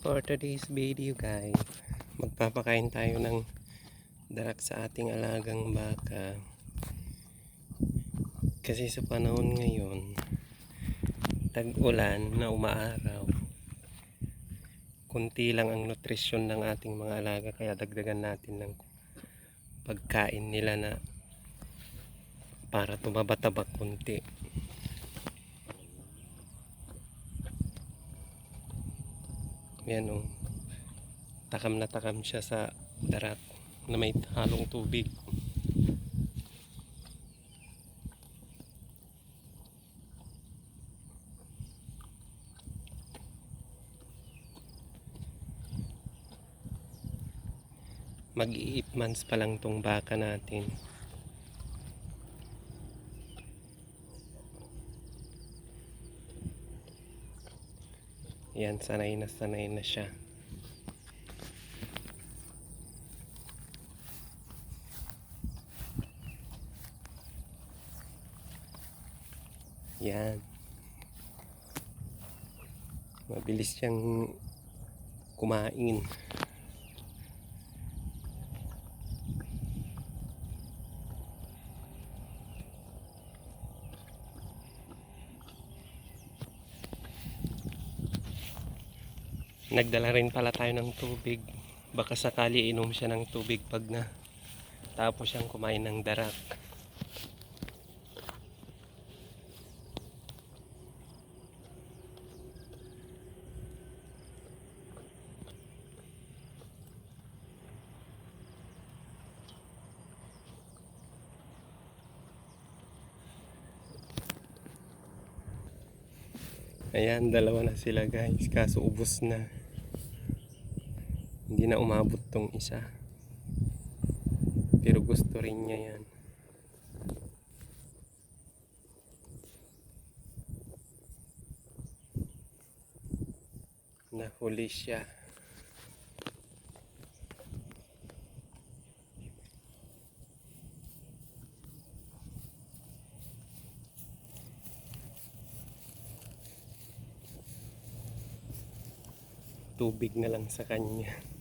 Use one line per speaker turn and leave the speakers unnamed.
For today's video guys, magpapakain tayo ng darak sa ating alagang baka. Kasi sa panahon ngayon, tag-ulan na umaaraw. Kunti lang ang nutrisyon ng ating mga alaga kaya dagdagan natin ng pagkain nila na para tumaba-taba kunti. Yan o. Takam na takam siya sa darak na may halong tubig. Mag-8 months pa lang tong baka natin. Yan, sanay na sanay na siya. Yan. Mabilis siyang kumain. Nagdala rin pala tayo ng tubig. Baka sakali inom siya ng tubig pag na tapos siyang kumain ng darak. Ayan, dalawa na sila guys. Kaso ubos na. Hindi na umabot tong isa. Pero gusto rin niya yan. Nahuli siya. Tubig na lang sa kanya.